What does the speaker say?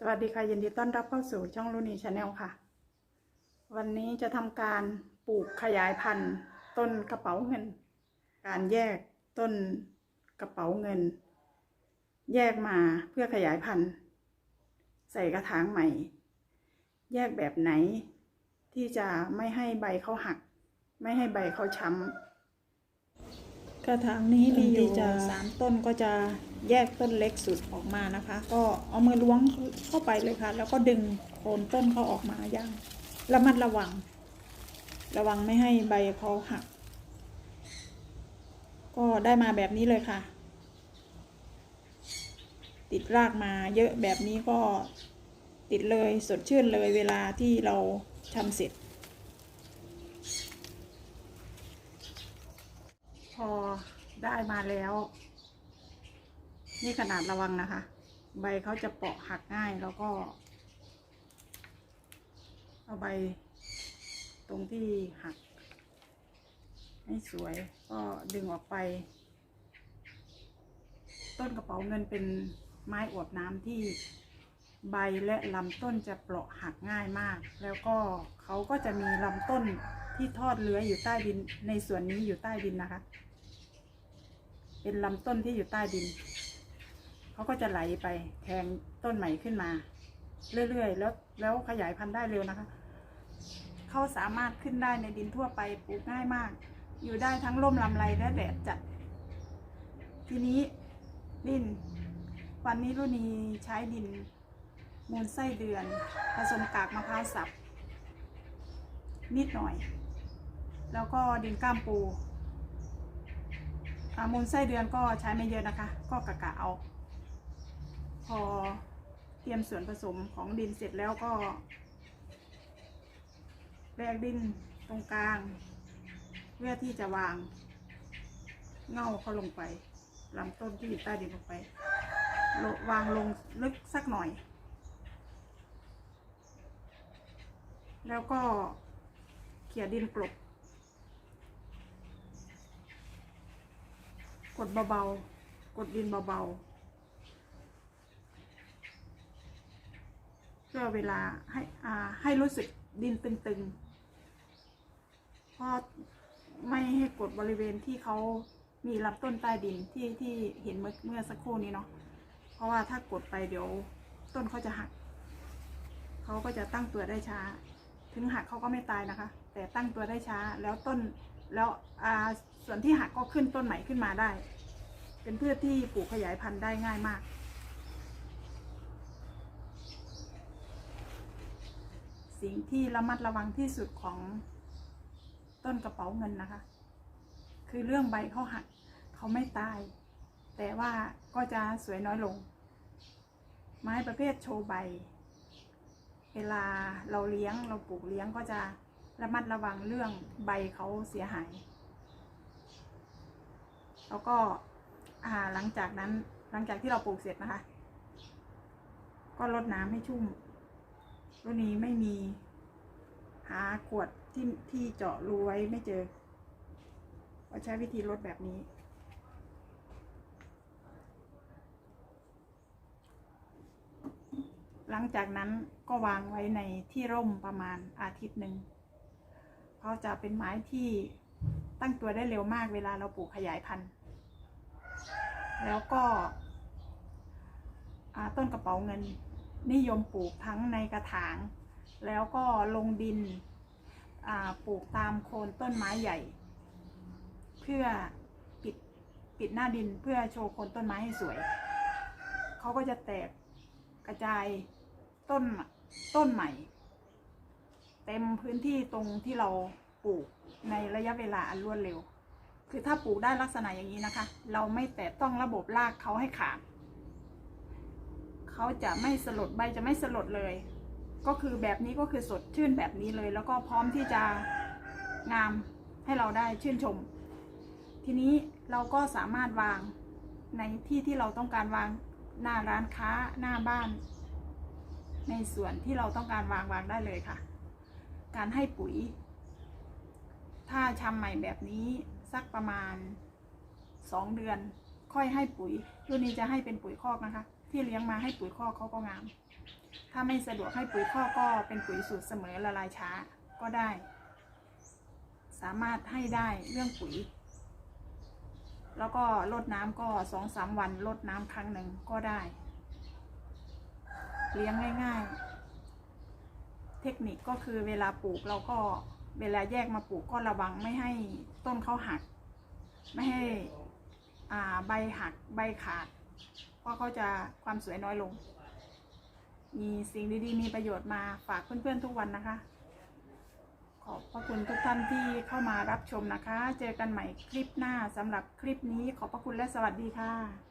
สวัสดีค่ะยินดีต้อนรับเข้าสู่ช่องลูนีชาแนลค่ะ วันนี้จะทำการปลูกขยายพันธุ์ ต้นกระเป๋าเงิน การแยกต้นกระเป๋าเงิน แยกมาเพื่อขยายพันธุ์ ใส่กระถางใหม่ แยกแบบไหน ที่จะไม่ให้ใบเขาหัก ไม่ให้ใบเขาช้ำ กระถางนี้มีอยู่สามต้นก็จะแยกต้นเล็กสุดออกมานะคะ ก็เอามือล้วงเข้าไปเลยค่ะ แล้วก็ดึงโคนต้นเขาออกมาอย่างระมัดระวัง ระวังไม่ให้ใบเขาหัก ก็ได้มาแบบนี้เลยค่ะ ติดรากมาเยอะแบบนี้ก็ติดเลยสดชื่นเลยเวลาที่เราทำเสร็จ พอได้มาแล้ว นี่ขนาดระวังนะคะ ใบเขาจะเปราะหักง่ายแล้วก็ เอาใบ ตรงที่หักไม่สวยก็ดึงออกไป ต้นกระเป๋าเงินเป็นไม้อวบน้ำที่ใบและลำต้นจะเปราะหักง่ายมาก แล้วก็เขาก็จะมีลำต้นที่ทอดเลื้อยอยู่ใต้ดินในส่วนนี้อยู่ใต้ดินนะคะ เป็นลำต้นที่อยู่ใต้ดิน เขาก็จะไหลไปแทงต้นใหม่ขึ้นมา เรื่อยๆ แล้วแล้วขยายพันธุ์ได้เร็วนะคะ เขาสามารถขึ้นได้ในดินทั่วไปปลูกง่ายมาก อยู่ได้ทั้งร่มลำไรและแดดจัด ทีนี้ดิน วันนี้รุ่นีใช้ดิน มูลไส้เดือน ผสมกากมะพร้าวสับ นิดหน่อย แล้วก็ดินก้ามปู มูลไส้เดือนก็ใช้ไม่เยอะนะคะ ก็กะกะเอา พอเตรียมส่วนผสมของดินเสร็จแล้วก็แบกดินตรงกลาง เพื่อที่จะวางเง่าเขาลงไปลำต้นที่อยู่ใต้ดินลงไป วางลงลึกสักหน่อย แล้วก็เขี่ยดินกลบ กดเบาๆ กดดินเบาๆ เพื่อเวลาให้อ่าให้รู้สึกดินตึงๆ เพราะไม่ให้กดบริเวณที่เขามีลำต้นใต้ดินที่ที่เห็นเมื่อเมื่อสักครู่นี้เนาะ เพราะว่าถ้ากดไปเดี๋ยวต้นเขาจะหัก เขาก็จะตั้งตัวได้ช้า ถึงหักเขาก็ไม่ตายนะคะ แต่ตั้งตัวได้ช้าแล้วต้น แล้วอ่าส่วนที่หักก็ขึ้นต้นใหม่ขึ้นมาได้ เป็นพืชที่ปลูกขยายพันธุ์ได้ง่ายมาก สิ่งที่ระมัดระวังที่สุดของต้นกระเป๋าเงินนะคะ คือเรื่องใบเขาหักเขาไม่ตาย แต่ว่าก็จะสวยน้อยลง ไม้ประเภทโชว์ใบ เวลาเราเลี้ยงเราปลูกเลี้ยงก็จะ ระมัดระวังเรื่องใบเขาเสียหาย แล้วก็หลังจากนั้นหลังจากที่เราปลูกเสร็จนะคะ ก็รดน้ำให้ชุ่มรุ่นนี้ไม่มีหาขวดที่ที่เจาะรูไว้ไม่เจอ ก็ใช้วิธีรดแบบนี้ หลังจากนั้นก็วางไว้ในที่ร่มประมาณอาทิตย์หนึ่ง เขาจะเป็นไม้ที่ตั้งตัวได้เร็วมากเวลาเราปลูกขยายพันธุ์ แล้วก็ต้นกระเป๋าเงินนิยมปลูกทั้งในกระถาง แล้วก็ลงดินปลูกตามโคนต้นไม้ใหญ่ เพื่อปิดปิดหน้าดินเพื่อโชว์โคนต้นไม้ให้สวย เขาก็จะแตกกระจายต้นต้นใหม่ เต็มพื้นที่ตรงที่เราปลูกในระยะเวลาอันรวดเร็ว คือถ้าปลูกได้ลักษณะอย่างนี้นะคะ เราไม่แตะต้องระบบรากเขาให้ขาดเขาจะไม่สลดใบจะไม่สลดเลย ก็คือแบบนี้ก็คือสดชื่นแบบนี้เลย แล้วก็พร้อมที่จะงามให้เราได้ชื่นชม ทีนี้เราก็สามารถวางในที่ที่เราต้องการวางหน้าร้านค้าหน้าบ้าน ในส่วนที่เราต้องการวางวางได้เลยค่ะ การให้ปุ๋ย ถ้าชำใหม่แบบนี้สักประมาณสองเดือน ค่อยให้ปุ๋ยรุ่นนี้จะให้เป็นปุ๋ยคอกนะคะ ที่เลี้ยงมาให้ปุ๋ยคอกเขาก็งาม ถ้าไม่สะดวกให้ปุ๋ยคอกก็เป็นปุ๋ยสูตรเสมอละลายช้าก็ได้ สามารถให้ได้เรื่องปุ๋ย แล้วก็ลดน้ำก็สองสามวันลดน้ำครั้งหนึ่งก็ได้ เลี้ยงง่าย ๆ เทคนิคก็คือเวลาปลูกเราก็เวลาแยกมาปลูกก็ระวังไม่ให้ต้นเขาหัก ไม่ให้อ่าใบหักใบขาด เพราะเขาจะความสวยน้อยลง มีสิ่งดีๆ มีประโยชน์มาฝากเพื่อนๆทุกวันนะคะ ขอบพระคุณทุกท่านที่เข้ามารับชมนะคะ เจอกันใหม่คลิปหน้าสำหรับคลิปนี้ขอบพระคุณและสวัสดีค่ะ